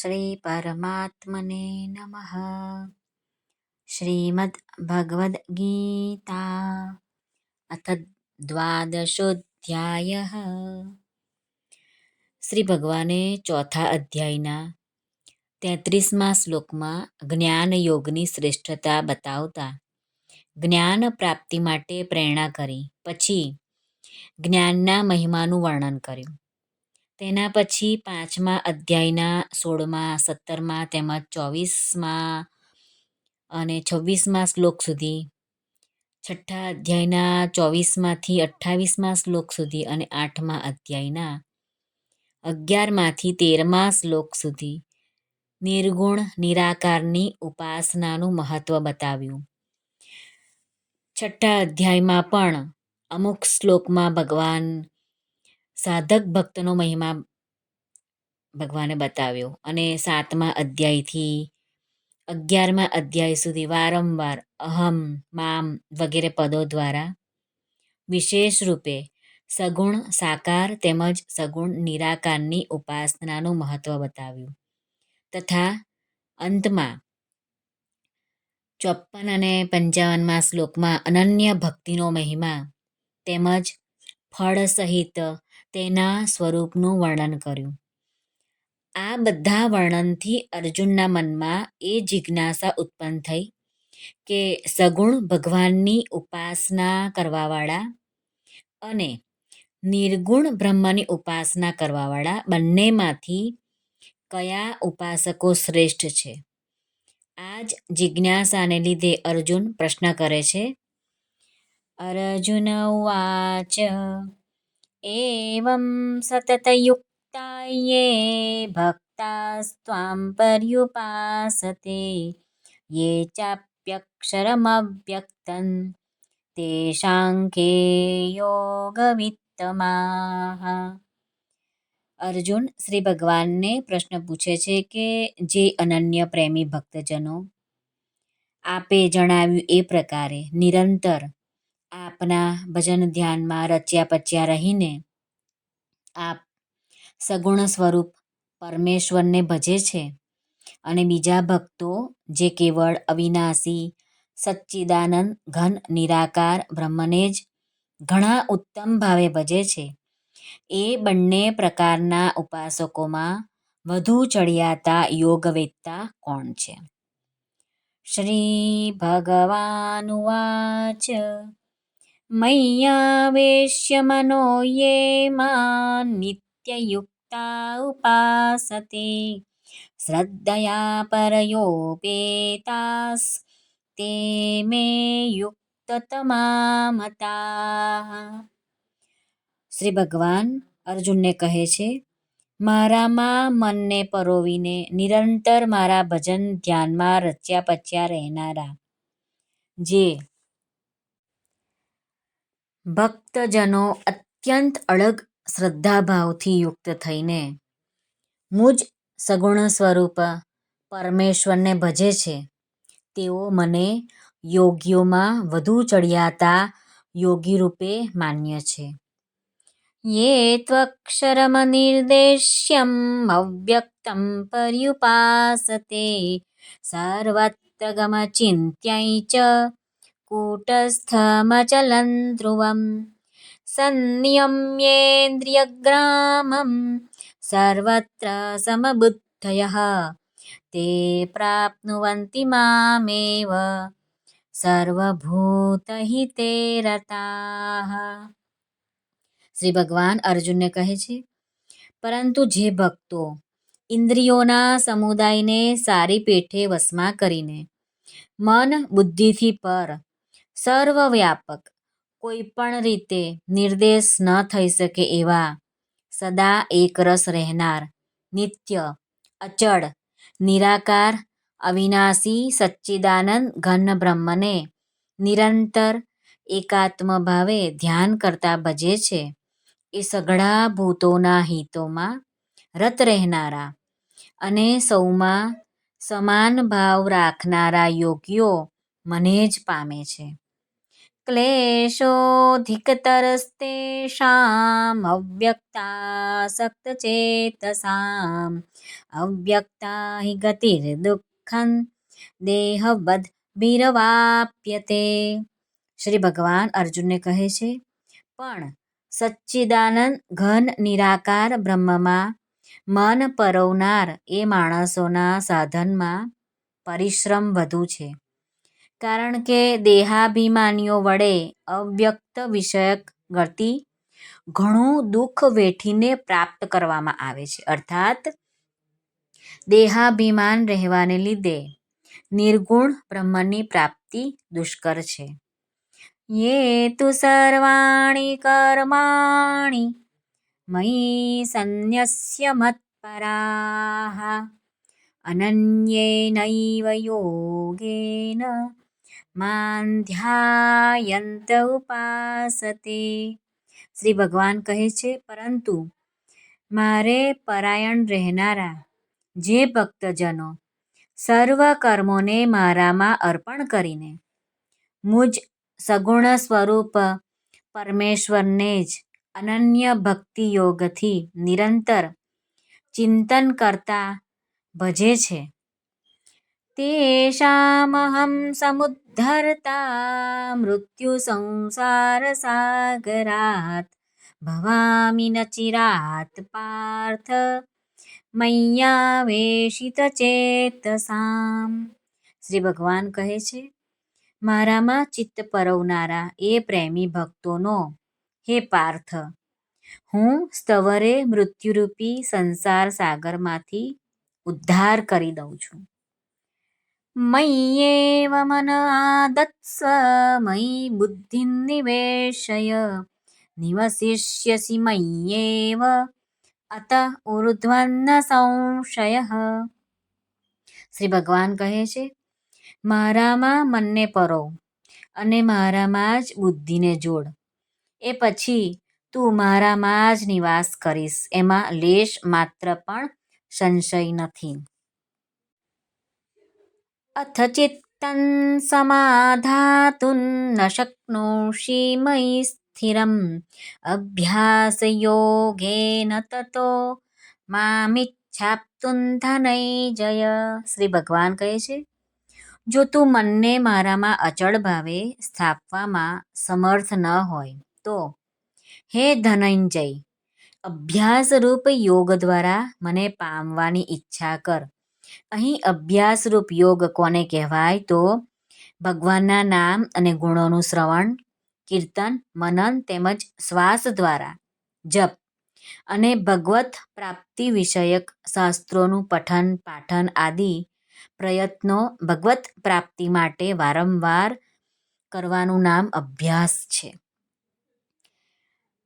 શ્રી પરમાત્મને નમઃ શ્રીમદ્ ભગવદ્ ગીતા અથ દ્વાદશોધ્યાય શ્રી ભગવાને ચોથા અધ્યાયના તેત્રીસમા શ્લોકમાં જ્ઞાન યોગની શ્રેષ્ઠતા બતાવતા જ્ઞાન પ્રાપ્તિ માટે પ્રેરણા કરી. પછી જ્ઞાનના મહિમાનું વર્ણન કર્યું. તેના પછી પાંચમા અધ્યાયના સોળમા, સત્તરમા તેમજ ચોવીસમાં અને છવ્વીસમા શ્લોક સુધી. છઠ્ઠા અધ્યાયના ચોવીસમાંથી અઠ્ઠાવીસમા શ્લોક સુધી અને આઠમા અધ્યાયના અગિયારમાંથી તેરમા શ્લોક સુધી. નિર્ગુણ, નિરાકારની ઉપાસનાનું મહત્વ બતાવ્યું. છઠ્ઠા અધ્યાયમાં પણ અમુક શ્લોકમાં ભગવાન સાધક ભક્તનો મહિમા ભગવાને બતાવ્યો અને સાતમા અધ્યાયથી અગિયારમા અધ્યાય સુધી વારંવાર અહમ, મામ વગેરે પદો દ્વારા વિશેષ રૂપે સગુણ સાકાર તેમજ સગુણ નિરાકારની ઉપાસનાનું મહત્વ બતાવ્યું. તથા અંતમાં ચોપ્પન અને પંચાવનમાં શ્લોકમાં અનન્ય ભક્તિનો મહિમા તેમજ ફળ સહિત તેના સ્વરૂપનું વર્ણન કર્યું. આ બધા વર્ણનથી અર્જુનના મનમાં એ જિજ્ઞાસા ઉત્પન્ન થઈ કે સગુણ ભગવાનની ઉપાસના કરવાવાળા અને નિર્ગુણ બ્રહ્મની ઉપાસના કરવાવાળા બંનેમાંથી કયા ઉપાસકો શ્રેષ્ઠ છે? આ જ જિજ્ઞાસાને લીધે અર્જુન પ્રશ્ન કરે છે. અર્જુન ઉવાચ સતતયુક્તા યે ભક્તાસ્ત્વાં પર્યુપાસતે યે ચાપ્યક્ષરમવ્યક્તં તેષાં કે યોગવિત્તમાહ અર્જુન શ્રી ભગવાનને પ્રશ્ન પૂછે છે કે જે અનન્ય પ્રેમી ભક્તજનો આપે જણાવ્યું એ પ્રકારે નિરંતર આપના ભજન ધ્યાનમાં રચ્યા પચ્યા રહીને આપ સગુણ સ્વરૂપ પરમેશ્વરને ભજે છે અને બીજા ભક્તો જે કેવળ અવિનાશી, સચ્ચિદાનંદ, ઘન, નિરાકાર, બ્રહ્મને જ ઘણા ઉત્તમ ભાવે ભજે છે, એ બંને પ્રકારના ઉપાસકોમાં વધુ ચડિયાતા યોગવેત્તા કોણ છે? શ્રી ભગવાનુવાચ મય્યાવેશ્ય મનો યે માં નિત્યયુક્તા ઉપાસતે શ્રદ્ધયા પરયોપેતાસ તે મે યુક્તતમા મતાઃ શ્રી ભગવાન અર્જુનને કહે છે મારામાં મનને પરોવીને નિરંતર મારા ભજન ધ્યાનમાં રચ્યા પચ્યા રહેનારા જે ભક્તજનો અત્યંત અળગ શ્રદ્ધાભાવથી યુક્ત થઈને મુજ સગુણ સ્વરૂપ પરમેશ્વરને ભજે છે. તેઓ મને યોગીઓમાં વધુ ચડિયાતા યોગી રૂપે માન્ય છે. યે ત્વક્ષરમનિર્દેશ્યમ અવ્યક્તમ પર્યુપાસતે. સર્વત્ર ગમચિંત્યૈ ચ કૂટસ્થમચલં ધ્રુવં સંયમ્યેન્દ્રિયગ્રામં સર્વત્ર સમબુદ્ધયઃ તે પ્રાપ્નુવન્તિ મામેવ સર્વભૂતહિતે રતાઃ શ્રી ભગવાન અર્જુનને કહે છે પરંતુ જે ભક્તો ઇન્દ્રિયોના સમુદાયને સારી પેઠે વશમાં કરીને મન બુદ્ધિથી પર સર્વવ્યાપક. કોઈ પણ રીતે નિર્દેશ ન થઈ શકે એવા. સદા એકરસ રહેનાર, નિત્ય, અચળ, નિરાકાર, અવિનાશી સચ્ચિદાનંદ ઘન બ્રહ્મને નિરંતર, એકાત્મ ભાવે ધ્યાન કરતા ભજે છે. એ સઘળા ભૂતોના હિતોમાં રત રહેનારા અને સૌમાં સમાન ભાવ રાખનારા યોગીઓ મને જ પામે છે. क्लेशोऽधिकतरस्तेषाम् अव्यक्तासक्तचेतसाम् अव्यक्ता हि ગતિર્દુઃખં દેહવદ્ભિરવાપ્યતે શ્રી ભગવાન અર્જુનને કહે છે પણ સચ્ચિદાનંદ ઘન નિરાકાર બ્રહ્મમાં મન પરોવનાર એ માણસોના સાધનમાં પરિશ્રમ વધુ છે કારણ કે દેહાભિમાનીઓ વડે અવ્યક્ત વિષયક ગતિ ઘણું દુઃખ વેઠીને પ્રાપ્ત કરવામાં આવે છે. અર્થાત, દેહાભિમાન રહેવાને લીધે નિર્ગુણ બ્રહ્મની પ્રાપ્તિ દુષ્કર છે. યે તુ સર્વાણી કર્માણી મયી સંન્યસ્ય અનન્યે નૈવ યોગેન માં ધ્યાયંત ઉપાસતે શ્રી ભગવાન કહે છે પરંતુ મારે પરાયણ રહેનારા જે ભક્તજનો સર્વ કર્મોને મારામાં અર્પણ કરીને મુજ સગુણ સ્વરૂપ પરમેશ્વરને જ અનન્ય ભક્તિ યોગથી નિરંતર ચિંતન કરતા ભજે છે તેષામહં समुद्धर्ता મૃત્યુ સંસાર સાગરાત चिरात् पार्थ મય્યાવેશિતચેતસામ શ્રી ભગવાન કહે છે મારામાં ચિત્ત પરવનારા એ પ્રેમી ભક્તોનો હે પાર્થ હું સ્તવરે મૃત્યુરૂપી સંસાર સાગરમાંથી ઉદ્ધાર કરી દઉં છું મય્યેવ મન આદત્સ્વ मयि બુદ્ધિ નિવેશય निवसिष्यसि मय्येव। અત ઉર્ધ્વન્ન સંશય શ્રી ભગવાન કહે છે મારામાં મનને પરો અને મારામાં જ બુદ્ધિને જોડ એ પછી તું મારામાં જ નિવાસ કરીશ, એમાં લેશ માત્ર પણ સંશય નથી. અથ ચિત્તં સમાધાતું ન શક્નોષિ मयि स्थिरम्। अभ्यासयोगेन તતો મામિચ્છાપ્તું ધનંજય શ્રી ભગવાન કહે છે જો તું મનને મારામાં અચળ ભાવે સ્થાપવામાં સમર્થ ન હોય તો હે ધનંજય અભ્યાસરૂપ યોગ દ્વારા મને પામવાની ઈચ્છા કર અહીં અભ્યાસરૂપ યોગ કોને કહેવાય? તો ભગવાનના નામ અને ગુણોનું શ્રવણ, કીર્તન, મનન તેમજ શ્વાસ દ્વારા, જપ અને ભગવત પ્રાપ્તિ વિષયક શાસ્ત્રોનું પઠન, પાઠન આદિ પ્રયત્નો ભગવત પ્રાપ્તિ માટે વારંવાર કરવાનું નામ અભ્યાસ છે.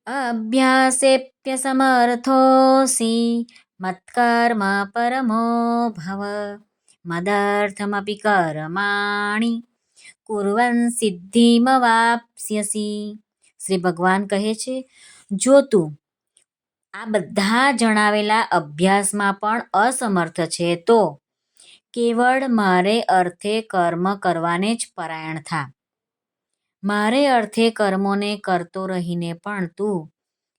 અભ્યાસેપ્યસમર્થોऽસि મત્કર્મ પરમો ભવ મદર્થમપી કર્માણિ કુર્વન સિદ્ધિમવાપ્સ્યસી શ્રી ભગવાન કહે છે, જો તું આ બધા જણાવેલા અભ્યાસમાં પણ અસમર્થ છે, તો કેવળ મારે અર્થે કર્મ કરવાને જ પરાયણ થા. મારે અર્થે કર્મોને કરતો રહીને પણ તું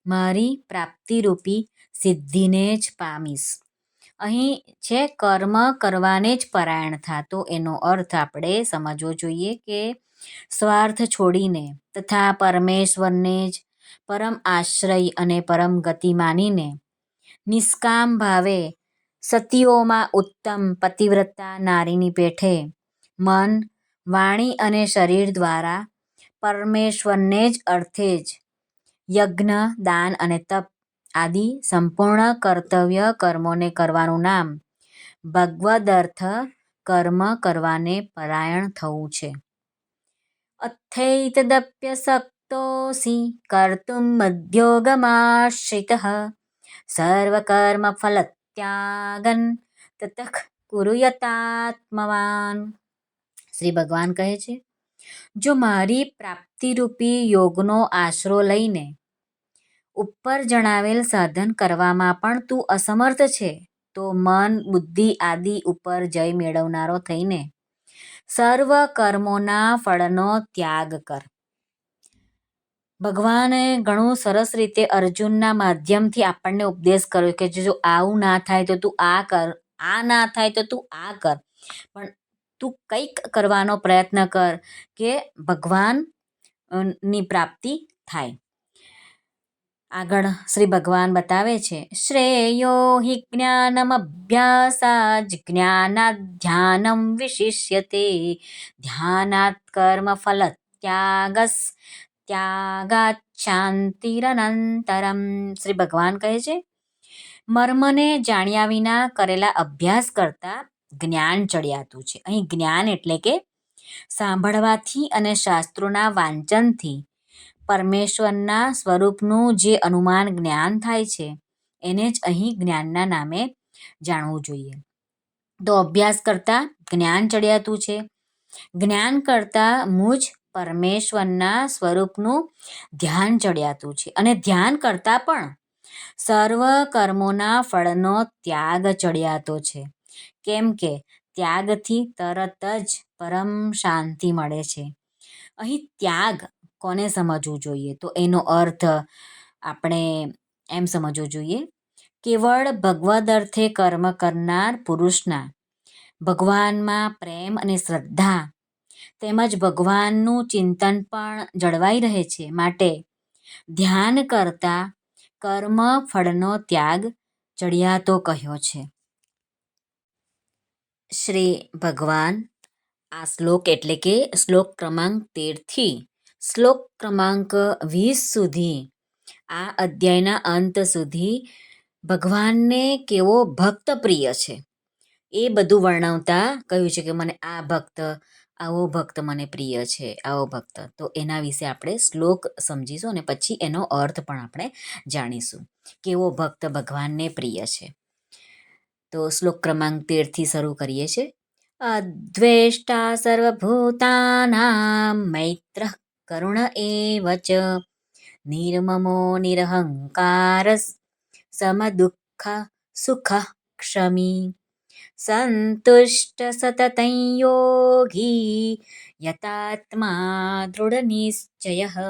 મારી પ્રાપ્તિરૂપી સિદ્ધિને જ પામીશ. અહીં છે કર્મ કરવાને જ પરાયણ થતો એનો અર્થ આપણે સમજવો જોઈએ કે સ્વાર્થ છોડીને તથા પરમેશ્વરને જ પરમ આશ્રય અને પરમ ગતિ માનીને નિષ્કામ ભાવે સતીઓમાં ઉત્તમ પતિવ્રતા નારીની પેઠે મન, વાણી અને શરીર દ્વારા પરમેશ્વરને જ અર્થે જ યજ્ઞ, દાન અને તપ આદિ સંપૂર્ણ કર્તવ્ય કર્મોને કરવાનું નામ. ભગવદર્થ કર્મ કરવાને પરાયણ થવું છે. અથૈતદપ્યસક્તોऽસि કર્તુમ મદ્યોગમાશ્રિતઃ સર્વકર્મફલત્યાગં તતઃ કુરુ યતાત્મવાન શ્રી ભગવાન કહે છે, જો મારી પ્રાપ્તિરૂપી યોગનો આશરો લઈને ઉપર જણાવેલ સાધન કરવામાં પણ તું અસમર્થ છે, તો મન, બુદ્ધિ આદિ ઉપર જય મેળવનારો થઈને સર્વ કર્મોના ફળનો ત્યાગ કર. ભગવાને ઘણું સરસ રીતે અર્જુનના માધ્યમથી આપણને ઉપદેશ કર્યો કે જો આવું ના થાય તો તું આ કર, આ ના થાય તો તું આ કર. પણ તું કંઈક કરવાનો પ્રયત્ન કર કે ભગવાનની પ્રાપ્તિ થાય. આગળ શ્રી ભગવાન બતાવે છે, શ્રેયો હિ જ્ઞાનમ અભ્યાસાજ જ્ઞાના ધ્યાનમ વિશિષ્યતે, ધ્યાનાત કર્મ ફલ ત્યાગસ ત્યાગાત શાંતિરનંતરમ શ્રી ભગવાન કહે છે, મર્મને જાણ્યા વિના કરેલા અભ્યાસ કરતાં જ્ઞાન ચડિયાતું છે. અહીં જ્ઞાન એટલે કે સાંભળવાથી અને શાસ્ત્રોના વાંચનથી પરમેશ્વરના સ્વરૂપનું જે અનુમાન જ્ઞાન થાય છે, એને જ અહીં જ્ઞાનના નામે જાણવું જોઈએ. તો અભ્યાસ કરતાં જ્ઞાન ચડિયાતું છે. જ્ઞાન કરતાં મુજ પરમેશ્વરના સ્વરૂપનું ધ્યાન ચડિયાતું છે. અને ધ્યાન કરતાં પણ સર્વ કર્મોના ફળનો ત્યાગ ચડિયાતો છે. કેમ કે ત્યાગથી તરત જ પરમ શાંતિ મળે છે. અહીં ત્યાગ કોને સમજવું જોઈએ? તો એનો અર્થ આપણે એમ સમજવું જોઈએ કેવળ ભગવદ અર્થે કર્મ કરનાર પુરુષના ભગવાનમાં પ્રેમ અને શ્રદ્ધા તેમજ ભગવાનનું ચિંતન પણ જળવાઈ રહે છે. માટે ધ્યાન કરતા કર્મ ફળનો ત્યાગ ચડિયાતો કહ્યો છે. શ્રી ભગવાન આ શ્લોક એટલે કે શ્લોક ક્રમાંક તેરથી શ્લોક ક્રમાંક વીસ સુધી, આ અધ્યાયના અંત સુધી ભગવાનને કેવો ભક્ત પ્રિય છે. એ બધું વર્ણવતા કહ્યું છે કે મને આ ભક્ત, આવો ભક્ત મને પ્રિય છે, આવો ભક્ત. તો એના વિશે આપણે શ્લોક સમજીશું અને પછી એનો અર્થ પણ આપણે જાણીશું. કેવો ભક્ત ભગવાનને પ્રિય છે. તો શ્લોક ક્રમાંક તેરથી શરૂ કરીએ છીએ. અદ્વેષ્ટા સર્વભૂતાના મૈત્ર કરુણ એવ ચ નિર્મમો નિરહંકાર સમદુઃખ સુખ ક્ષમી સંતુષ્ટ સતત યોગી યતાત્મા દૃઢનિશ્ચય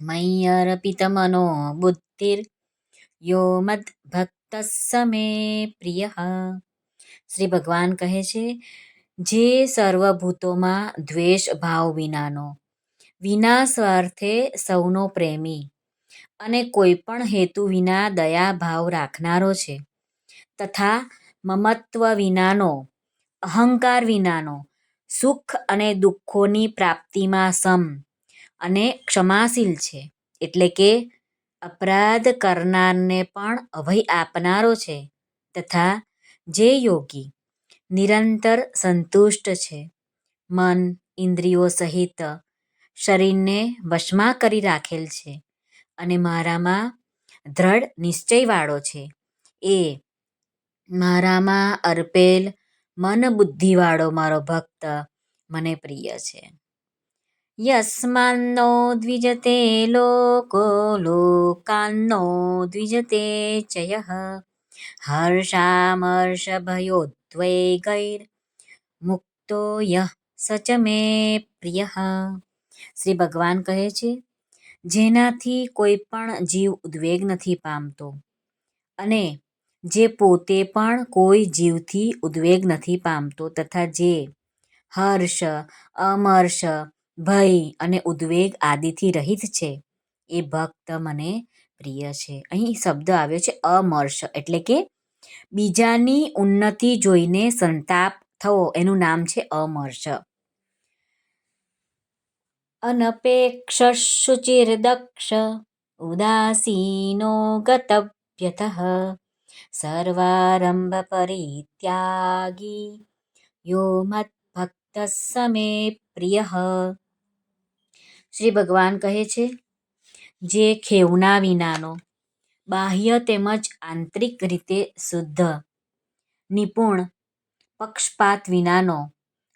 મય્યર્પિતમનો બુદ્ધિર યો મદ્ભક્ત સમે પ્રિય શ્રી ભગવાન કહે છે જે સર્વભૂતોમાં દ્વેષ ભાવ વિનાનો વિના સ્વાર્થે સૌનો પ્રેમી અને કોઈ પણ હેતુ વિના દયા ભાવ રાખનારો છે. તથા મમત્વ વિનાનો, અહંકાર વિનાનો, સુખ અને દુઃખોની પ્રાપ્તિમાં સમ અને ક્ષમાશીલ છે. એટલે કે અપરાધ કરનારને પણ અભય આપનારો છે તથા જે યોગી નિરંતર સંતુષ્ટ છે. મન, ઇન્દ્રિયો સહિત શરીરને વશમાં કરી રાખેલ છે અને મારામાં દ્રઢ નિશ્ચયવાળો છે. એ મારામાં અર્પેલ મન બુદ્ધિવાળો મારો ભક્ત મને પ્રિય છે. યસ્માન્નો દ્વિજતે લોકો, લોકાન્નો દ્વિજતે ચય, હર્ષામર્ષભયોદ્વેગૈર, મુક્તો યહ સચ મે પ્રિય. શ્રી ભગવાન કહે છે, જેનાથી કોઈ પણ જીવ ઉદ્વેગ નથી પામતો અને જે પોતે પણ કોઈ જીવથી ઉદ્વેગ નથી પામતો તથા જે હર્ષ, અમર્ષ, ભય અને ઉદ્વેગ આદિથી રહિત છે, એ ભક્ત મને પ્રિય છે. અહીં શબ્દ આવ્યો છે, અમર્ષ. એટલે કે બીજાની ઉન્નતિ જોઈને સંતાપ થવો, એનું નામ છે અમર્ષ. અનપેક્ષ उदासीनो ઉદાસીનો सर्वारम्भपरित्यागी। યો મદભક્ત સમે પ્રિય શ્રી ભગવાન કહે છે જે ખેવના વિનાનો બાહ્ય તેમજ આંતરિક રીતે શુદ્ધ નિપુણ પક્ષપાત વિનાનો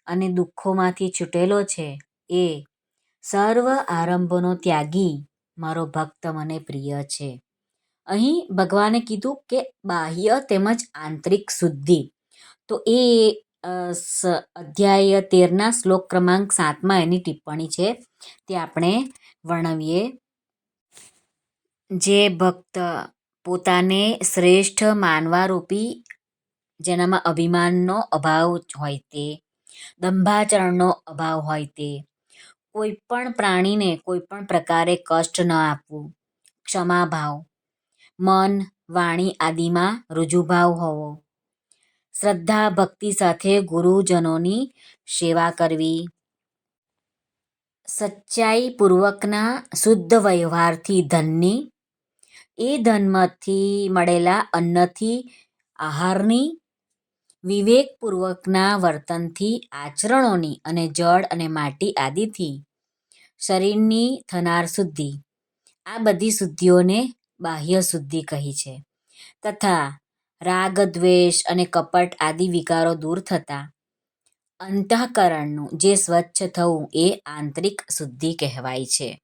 અને દુઃખોમાંથી છૂટેલો છે એ સર્વ આરંભોનો ત્યાગી મારો ભક્ત મને પ્રિય છે. અહીં ભગવાને કીધું કે બાહ્ય તેમજ આંતરિક શુદ્ધિ. તો એ અધ્યાય તેરના શ્લોક ક્રમાંક સાતમાં એની ટિપ્પણી છે. તે આપણે વર્ણવીએ. જે ભક્ત પોતાને શ્રેષ્ઠ માનવારૂપી, જેનામાં અભિમાનનો અભાવ હોય તે, દંભાચરણનો અભાવ હોય તે કોઈ પણ પ્રાણીને કોઈ પણ પ્રકારે કષ્ટ ન આપવું. ક્ષમાભાવ. મન, વાણી આદિમાં રુજુભાવ હોવો. શ્રદ્ધા, ભક્તિ સાથે ગુરુજનોની સેવા કરવી. સચ્ચાઈપૂર્વકના શુદ્ધ વ્યવહારથી ધનની. એ ધનમાંથી મળેલા અન્નથી આહારની વિવેકપૂર્વકના વર્તનથી, આચરણોની અને જળ અને માટી આદિથી. શરીરની થનાર શુદ્ધિ. આ બધી શુદ્ધિઓને બાહ્ય શુદ્ધિ કહી છે. તથા, રાગ, દ્વેષ અને કપટ આદિ વિકારો દૂર થતાં. અંતઃકરણનું જે સ્વચ્છ થવું એ આંતરિક શુદ્ધિ કહેવાય છે.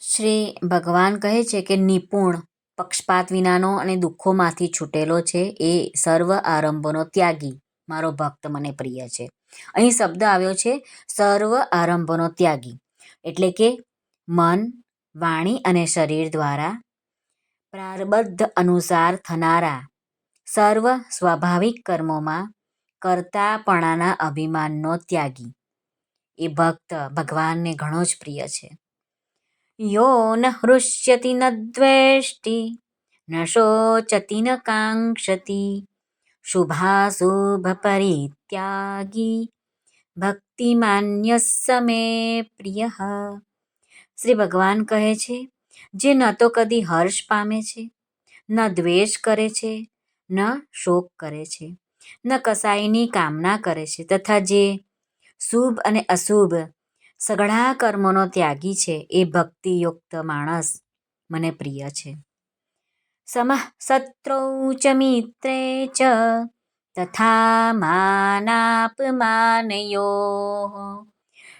શ્રી ભગવાન કહે છે કે નિપુણ પક્ષપાત વિનાનો અને દુઃખોમાંથી છૂટેલો છે એ સર્વ આરંભોનો ત્યાગી. મારો ભક્ત મને પ્રિય છે. અહીં શબ્દ આવ્યો છે, સર્વ આરંભોનો ત્યાગી. એટલે કે મન, વાણી અને શરીર દ્વારા પ્રારબદ્ધ અનુસાર થનારા સર્વ સ્વાભાવિક કર્મોમાં કરતાપણાના અભિમાનનો ત્યાગી. એ ભક્ત ભગવાનને ઘણો જ પ્રિય છે. યો ન હૃષ્યતિ ન દ્વેષ્ટિ ન શોચતિ ન કાંક્ષતિ શુભાશુભ પરિત્યાગી ભક્તિમાન્ય સમે પ્રિય શ્રી ભગવાન કહે છે જે ન તો કદી હર્ષ પામે છે ન દ્વેષ કરે છે ન શોક કરે છે ન કસાઈની કામના કરે છે તથા જે શુભ અને અશુભ સઘળા કર્મોનો ત્યાગી છે એ ભક્તિયુક્ત માણસ મને પ્રિય છે. સમઃ શત્રૌ મિત્રે ચ તથા માનાપમાનયો.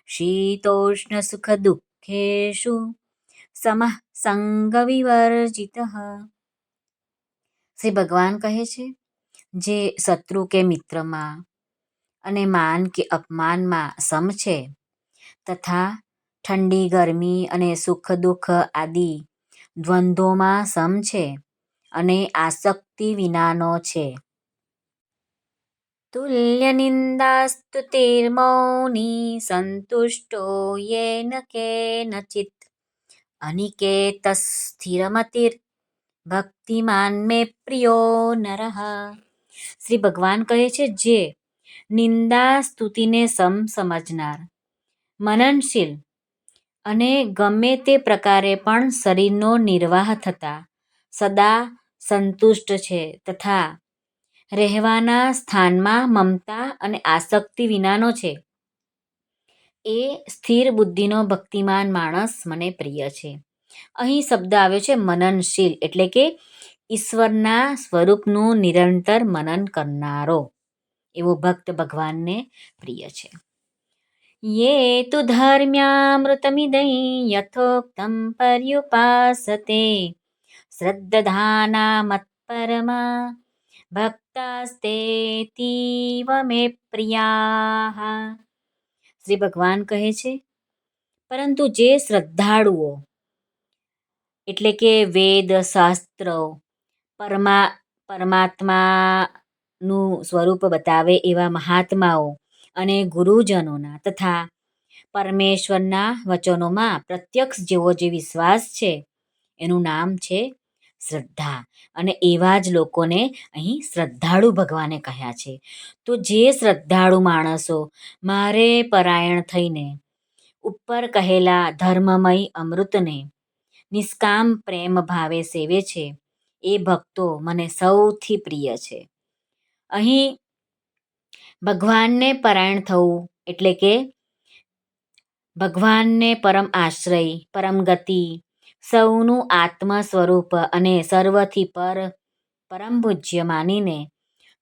શીતોષ્ણ સુખ દુઃખેશુ સમઃ સંગ વિવર્જિત. શ્રી ભગવાન કહે છે, જે શત્રુ કે મિત્રમાં અને માન કે અપમાનમાં સમ છે તથા ઠંડી, ગરમી અને સુખ દુઃખ આદિ દ્વંદ્વોમાં સમ છે અને આસક્તિ વિનાનો છે. તુલ્ય નિંદાસ્તુતિર્મૌની સંતુષ્ટો યેન કેનચિત અનિકેત સ્થિરમતિર. ભક્તિમાન મે પ્રિયો નરઃ. શ્રી ભગવાન કહે છે, જે નિંદા સ્તુતિને સમ સમજનાર મનનશીલ અને ગમે તે પ્રકારે પણ શરીરનો નિર્વાહ થતાં સદા સંતુષ્ટ છે તથા રહેવાના સ્થાનમાં મમતા અને આસક્તિ વિનાનો છે. એ સ્થિર બુદ્ધિનો ભક્તિમાન માણસ મને પ્રિય છે. અહીં શબ્દ આવ્યો છે મનનશીલ એટલે કે ઈશ્વરના સ્વરૂપનું નિરંતર મનન કરનારો એવો ભક્ત ભગવાનને પ્રિય છે. યે तु ધર્મ્યામૃતમિદં યથોક્તમ पर्युपासते। મત્પરમા ભક્તાસ્તેતીવ મે પ્રિયા શ્રી ભગવાન કહે છે પરંતુ જે શ્રદ્ધાળુઓ એટલે કે વેદ શાસ્ત્રો પરમા પરમાત્માનું સ્વરૂપ બતાવે એવા મહાત્માઓ અને ગુરુજનોના તથા પરમેશ્વરના વચનોમાં પ્રત્યક્ષ જેવો જે વિશ્વાસ છે, એનું નામ છે શ્રદ્ધા. અને એવા જ લોકોને અહીં શ્રદ્ધાળુ ભગવાને કહ્યા છે. તો જે શ્રદ્ધાળુ માણસો મારે પરાયણ થઈને ઉપર કહેલા ધર્મમય અમૃતને નિષ્કામ પ્રેમ ભાવે સેવે છે, એ ભક્તો મને સૌથી પ્રિય છે. અહીં ભગવાનને પરાયણ થવું એટલે કે ભગવાનને પરમ આશ્રય, પરમ ગતિ, સૌનું આત્મ સ્વરૂપ અને સર્વથી પર પરમ પૂજ્ય માનીને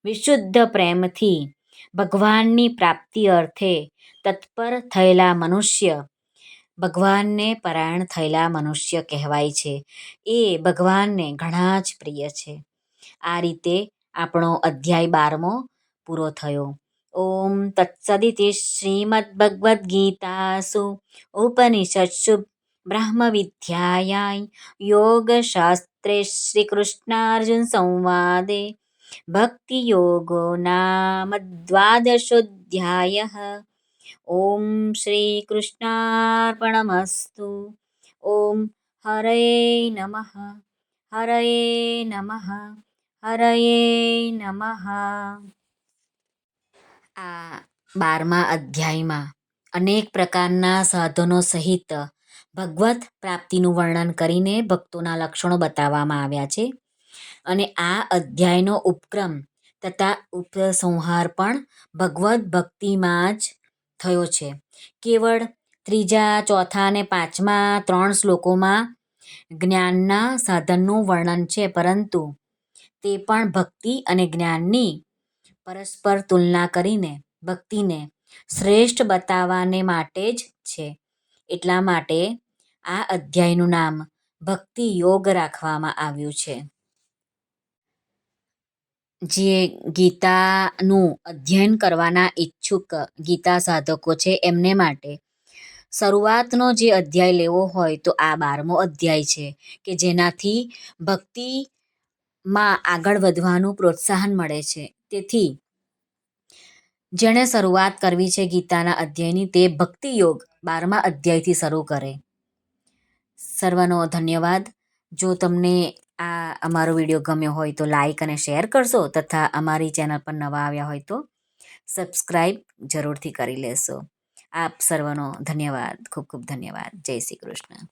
વિશુદ્ધ પ્રેમથી ભગવાનની પ્રાપ્તિ અર્થે તત્પર થયેલા મનુષ્ય ભગવાનને પરાયણ થયેલા મનુષ્ય કહેવાય છે. એ ભગવાનને ઘણા જ પ્રિય છે. આ રીતે આપણો અધ્યાય બારમો પૂરો થયો. ॐ तत्सदिति श्रीमद्भगवद्गीतासु उपनिषत्सु ब्रह्मविद्यायां योगशास्त्रे श्रीकृष्णार्जुनसंवादे भक्तियोगो नाम द्वादशोऽध्यायः। ॐ श्रीकृष्णार्पणमस्तु। ॐ हरये नमः हरये नमः हरये नमः। આ બારમા અધ્યાયમાં અનેક પ્રકારના સાધનો સહિત ભગવત પ્રાપ્તિનું વર્ણન કરીને ભક્તોના લક્ષણો બતાવવામાં આવ્યા છે. અને આ અધ્યાયનો ઉપક્રમ તથા ઉપસંહાર પણ ભગવત ભક્તિમાં જ થયો છે. કેવળ ત્રીજા, ચોથા અને પાંચમા ત્રણ શ્લોકોમાં જ્ઞાનના સાધનનું વર્ણન છે, પરંતુ તે પણ ભક્તિ અને જ્ઞાનની પરસ્પર તુલના કરીને ભક્તિને શ્રેષ્ઠ બતાવવાને માટે જ છે. એટલા માટે આ અધ્યાયનું નામ ભક્તિ યોગ રાખવામાં આવ્યું છે. જે ગીતાનું અધ્યયન કરવાના ઈચ્છુક ગીતા સાધકો છે એમને માટે શરૂઆતનો જે અધ્યાય લેવો હોય તો આ બારમો અધ્યાય છે કે જેનાથી ભક્તિમાં આગળ વધવાનું પ્રોત્સાહન મળે છે. તેથી જેણે શરૂઆત કરવી છે ગીતાના અધ્યાયની તે ભક્તિ યોગ બારમા અધ્યાયથી શરૂ કરે. સર્વનો ધન્યવાદ. જો તમને આ અમારો વીડિયો ગમ્યો હોય તો લાઈક અને શેર કરશો તથા અમારી ચેનલ પર નવા આવ્યા હોય તો સબસ્ક્રાઈબ જરૂરથી કરી લેશો. આપ સર્વનો ધન્યવાદ. ખૂબ ખૂબ ધન્યવાદ. જય શ્રી કૃષ્ણ.